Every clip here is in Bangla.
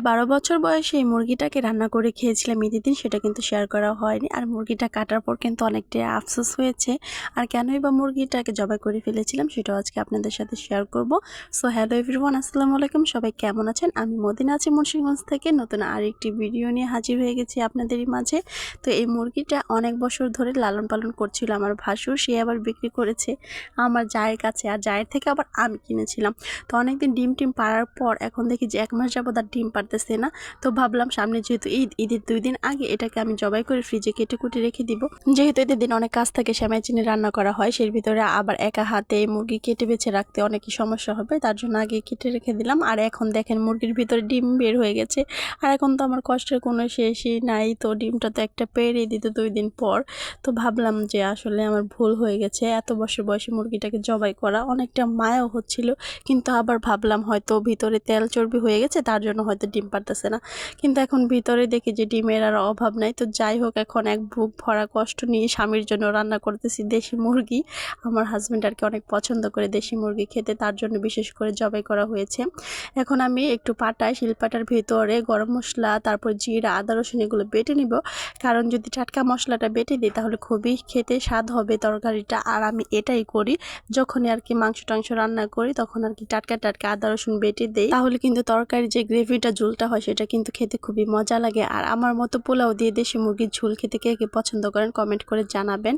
বারো বছর বয়সে এই মুরগিটাকে রান্না করে খেয়েছিলাম ঈদের দিন সেটা কিন্তু শেয়ার করা হয়নি। আর মুরগিটা কাটার পর কিন্তু অনেকটাই আফসোস হয়েছে। আর কেনই বা মুরগিটাকে জবাই করে ফেলেছিলাম, সেটাও আজকে আপনাদের সাথে শেয়ার করব। সো হ্যালো এভরিওয়ান আসসালামু আলাইকুম। সবাই কেমন আছেন? আমি মদিনা আছি মুন্সিগঞ্জ থেকে। নতুন আরেকটি ভিডিও নিয়ে হাজির হয়ে গেছি আপনাদেরই মাঝে। তো এই মুরগিটা অনেক বছর ধরে লালন পালন করছিল আমার ভাসুর, সে আবার বিক্রি করেছে আমার জায়ের কাছে। আর জায়ের থেকে আবার আমি কিনেছিলাম। তো অনেকদিন ডিম টিম পাড়ার পর এখন দেখি যে এক মাস যাবত আর ডিম পারতেছে না। তো ভাবলাম সামনে যেহেতু ঈদ, ঈদের দুই দিন আগে এটাকে আমি জবাই করে ফ্রিজে কেটে কুটে রেখে দিব। যেহেতু ঈদের দিন অনেক কাজ থাকে শ্যামাই চিনি রান্না করা হয়, সেই ভিতরে আবার একা হাতে মুরগি কেটে বেছে রাখতে অনেকই সমস্যা হবে, তার জন্য আগে কেটে রেখে দিলাম। আর এখন দেখেন মুরগির ভিতরে ডিম বের হয়ে গেছে। আর এখন তো আমার কষ্টের কোনো শেষই নাই, তো ডিমটা তো একটা পেরে দিত দুই দিন পর। তো ভাবলাম যে আসলে আমার ভুল হয়ে গেছে, এত বছর বয়সে মুরগিটাকে জবাই করা অনেকটা মায়াও হচ্ছিল। কিন্তু আবার ভাবলাম হয়তো ভিতরে তেল চর্বি হয়ে গেছে, তার জন্য হয়তো ডিম পারতেছে না। কিন্তু এখন ভিতরে দেখি যে ডিমের আর অভাব নাই। তো যাই হোক, এখন এক বুক ভরা কষ্ট নিয়ে স্বামীর জন্য রান্না করতেছি দেশি মুরগি। আমার হাজব্যান্ড আর কি অনেক পছন্দ করে দেশি মুরগি খেতে, তার জন্য বিশেষ করে জবাই করা হয়েছে। এখন আমি একটু পাটায়, শিলপাটার ভিতরে গরম মশলা, তারপর জিরা, আদা, রসুন এগুলো বেটে নিব। কারণ যদি টাটকা মশলাটা বেটে দিই, তাহলে খুবই খেতে স্বাদ হবে তরকারিটা। আর আমি এটাই করি, যখনই আর কি মাংস টাংস রান্না করি, তখন আর কি টাটকা টাটকা আদা, রসুন বেটে দেই। তাহলে কিন্তু তরকারি যে গ্রেভিটা ঝোলটা হয় সেটা কিন্তু খেতে খুবই মজা লাগে। আর আমার মতো পোলাও দিয়ে দেশি মুরগির ঝোল খেতে কে কে পছন্দ করেন কমেন্ট করে জানাবেন।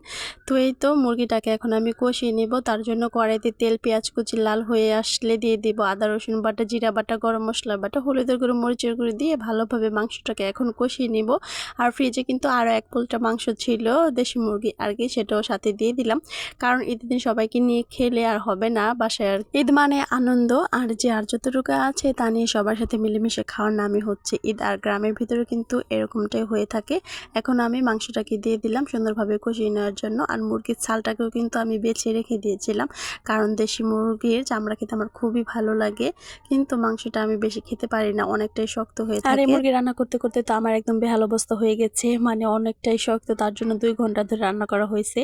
তো এই তো মুরগিটাকে এখন আমি কষিয়ে নেব। তার জন্য কড়াইতে তেল, পেঁয়াজ কুচি লাল হয়ে আসলে দিয়ে দিব আদা, রসুন বাটা, জিরা বাটা, গরম মশলা বাটা, হলুদের গুঁড়ো, মরিচের গুঁড়ো দিয়ে ভালোভাবে মাংসটাকে এখন কষিয়ে নিব। আর ফ্রিজে কিন্তু আরও এক পোলটা মাংস ছিল দেশি মুরগি আর কি সেটাও সাথে দিয়ে দিলাম। কারণ ঈদের দিন সবাইকে নিয়ে খেলে আর হবে না বাসায় আর ঈদ মানে আনন্দ আর যে আর যতটুকু আছে তা নিয়ে সবার সাথে মিলেমিশে খাওয়ার নামই হচ্ছে ঈদ। আর গ্রামের ভিতরে কিন্তু এরকমটাই হয়ে থাকে। এখন আমি মাংসটাকে দিয়ে দিলাম সুন্দরভাবে কষিয়ে নেওয়ার জন্য। আর মুরগির ছালটাকেও কিন্তু আমি বেছে রেখে দিয়েছিলাম। কারণ দেশি মুরগির চামড়া খেতে আমার খুবই ভালো লাগে। কিন্তু মাংসটা আমি বেশি খেতে পারি না। অনেকটাই শক্ত হয়ে থাকে আর এই মুরগি রান্না করতে করতে তো আমার একদম বেহাল অবস্থা হয়ে গেছে। মানে অনেকটাই শক্ত। তার জন্য দুই ঘণ্টা ধরে রান্না করা হয়েছে।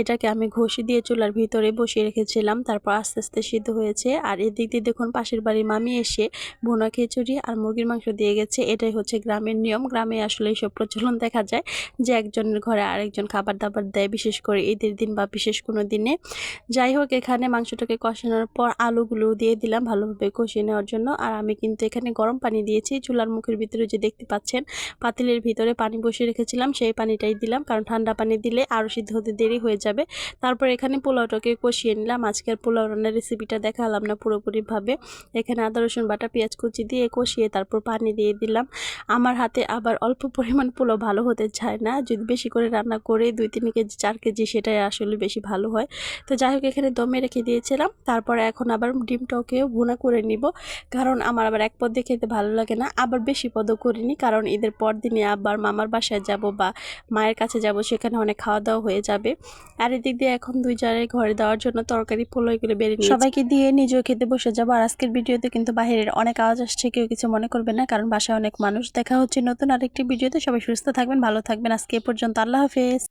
এটাকে আমি ঘষি দিয়ে চুলার ভিতরে বসিয়ে রেখেছিলাম। তারপর আস্তে আস্তে সিদ্ধ হয়েছে। আর এদিক দিয়ে দেখুন পাশের বাড়ির মামি এসে ভুনা খিচুড়ি আর মুরগির মাংস দিয়ে গেছে। এটাই হচ্ছে গ্রামের নিয়ম। গ্রামে আসলে এইসব প্রচলন দেখা যায় যে একজনের ঘরে আরেকজন খাবার দাবার দেয়, বিশেষ করে ঈদের দিন বা বিশেষ কোনো দিনে। যাই হোক, এখানে মাংসটাকে কষানোর পর আলুগুলো দিয়ে দিলাম ভালোভাবে কষিয়ে নেওয়ার জন্য। আর আমি কিন্তু এখানে গরম পানি দিয়েছি। চুলার মুখের ভিতরে যে দেখতে পাচ্ছেন, পাতিলের ভিতরে পানি বসিয়ে রেখেছিলাম, সেই পানিটাই দিলাম। কারণ ঠান্ডা পানি দিলে আরও সিদ্ধ হতে দেরি হয়ে যাবে। তারপর এখানে পোলাওটাকে কষিয়ে নিলাম। আজকের পোলাও রান্নার রেসিপিটা দেখালাম না পুরোপুরিভাবে। এখানে আদা রসুন বাটা, পেঁয়াজ কুচি দিয়ে কষিয়ে তারপর পানি দিয়ে দিলাম। আমার হাতে আবার অল্প পরিমাণ পোলাও ভালো হতে চায় না। যদি বেশি করে রান্না করে দুই তিন কেজি, চার কেজি সেটাই আসলে বেশি ভালো হয়। তো যাই হোক, এখানে দমে রেখে দিয়েছিলাম। তারপরে এখন আবার ডিমটাকেও ভুনা করে নিব। কারণ আমার আবার এক পদ খেতে ভালো লাগে না। আবার বেশি পদও করিনি। কারণ ঈদের পর দিনে আবার মামার বাসায় যাব বা মায়ের কাছে যাব, সেখানে অনেক খাওয়া দাওয়া হয়ে যাবে। আর এদিক দিয়ে এখন দুই জারের ঘরে দেওয়ার জন্য তরকারি পোলো এগুলো বেড়ে নিয়ে সবাইকে দিয়ে নিজেও খেতে বসে যাব। আর আজকের ভিডিওতে কিন্তু বাইরের অনেক আওয়াজ আসছে, কেউ কিছু মনে করবে না, কারণ বাসায় অনেক মানুষ। দেখা হচ্ছে নতুন আরেকটি ভিডিওতে। সবাই সুস্থ থাকবেন, ভালো থাকবেন। আজকে পর্যন্ত। আল্লাহ হাফেজ।